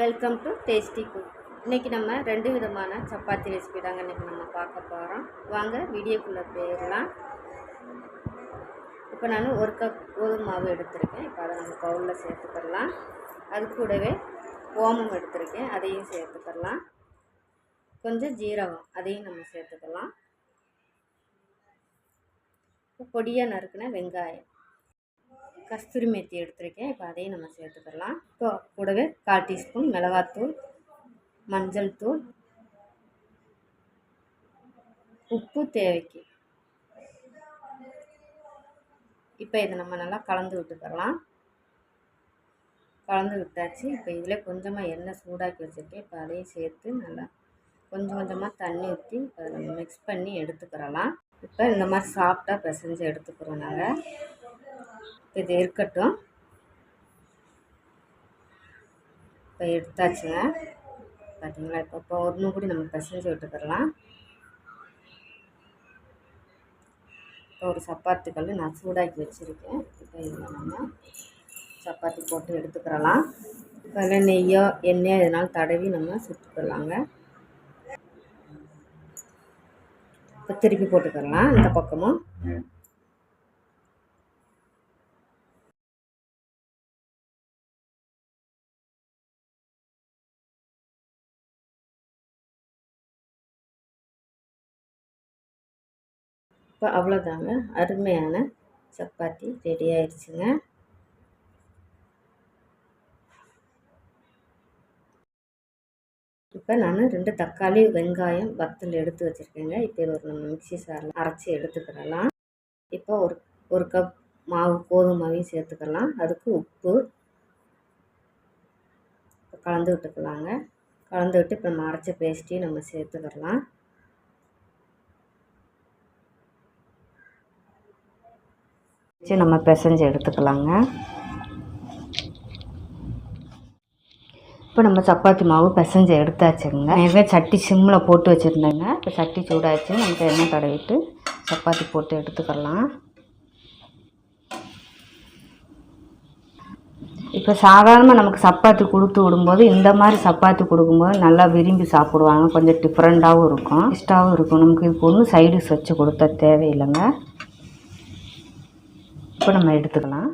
Welcome to tasty cook இன்றைக்கி நம்ம ரெண்டு விதமான சப்பாத்தி ரெசிபி தாங்க இன்றைக்கி நம்ம பார்க்க போகிறோம் வாங்க வீடியோக்குள்ளே போயிடலாம். இப்போ நான் ஒரு கப் கோதுமை மாவு எடுத்திருக்கேன். இப்போ அதை நம்ம கவுலில் சேர்த்துக்கலாம் அது கூடவே ஓமம் எடுத்திருக்கேன். அதையும் சேர்த்துக்கலாம் கொஞ்சம் ஜீரகம் அதையும் நம்ம சேர்த்துக்கலாம் பொடியாக நறுக்கின வெங்காயம். கஸ்தூரி மேத்தி எடுத்திருக்கேன். இப்போ அதையும் நம்ம சேர்த்துக்கலாம் இப்போ கூடவே கால் டீஸ்பூன் மிளகாத்தூள் மஞ்சள் தூள் உப்பு தேவைக்கு. இப்போ இதை நம்ம நல்லா கலந்து விட்டுக்கலாம் கலந்து விட்டாச்சு. இப்போ இதில் கொஞ்சமாக எண்ணெய் சூடாக்கி வச்சுருக்கேன். இப்போ அதையும் சேர்த்து நல்லா கொஞ்சம் கொஞ்சமாக தண்ணி ஊற்றி இப்போ அதை மிக்ஸ் பண்ணி எடுத்துக்கிறலாம் இப்போ இந்த மாதிரி சாஃப்டாக பிசைஞ்சு எடுத்துக்கிறோம் நாங்கள் இது இருக்கட்டும். இப்போ எடுத்தாச்சுங்க. பார்த்தீங்களா இப்போ இப்போ ஒன்று கூட நம்ம பிசைஞ்சு விட்டுக்கிறலாம் இப்போ ஒரு சப்பாத்தி கல் நான் சூடாக்கி வச்சுருக்கேன். இப்போ இதில் நம்ம சப்பாத்தி போட்டு எடுத்துக்கிறலாம். இப்போ அதில் நெய்யோ எண்ணெயோ இதனால் தடவி நம்ம சுட்டுக்கலாங்க. இப்போ திருப்பி போட்டுக்கிறலாம். இந்த பக்கமும். இப்போ அவ்வளோதாங்க அருமையான சப்பாத்தி ரெடி ஆயிடுச்சுங்க. இப்போ நான் ரெண்டு தக்காளி வெங்காயம் வத்தல் எடுத்து வச்சுருக்கேங்க. இப்போ ஒரு நம்ம மிக்சி சாரில் அரைச்சி எடுத்துக்கிறலாம் இப்போ ஒரு ஒரு கப் மாவு கோதுமாவையும் சேர்த்துக்கலாம். அதுக்கு உப்பு கலந்து விட்டுக்கலாங்க. கலந்து விட்டு இப்போ நம்ம அரைச்ச பேஸ்ட்டையும் நம்ம சேர்த்துக்கிறலாம் வச்சு நம்ம பிசைஞ்சு எடுத்துக்கலாங்க. இப்போ நம்ம சப்பாத்தி மாவு பிசைஞ்சு எடுத்தாச்சுங்க. நிறைய சட்டி சிம்மில் போட்டு வச்சுருந்தேங்க. இப்போ சட்டி சூடாச்சு. நமக்கு எண்ணெய் தடவிட்டு சப்பாத்தி போட்டு எடுத்துக்கலாம். இப்போ சாதாரணமாக நமக்கு சப்பாத்தி கொடுத்து விடும்போது இந்த மாதிரி சப்பாத்தி கொடுக்கும்போது நல்லா விரும்பி சாப்பிடுவாங்க. கொஞ்சம் டிஃப்ரெண்ட்டாகவும் இருக்கும். டேஸ்ட்டாகவும் இருக்கும். நமக்கு இதுக்கு ஒன்றும் சைடிஷ் வச்சு கொடுத்தா தேவையில்லைங்க. இப்போ நம்ம எடுத்துக்கலாம்.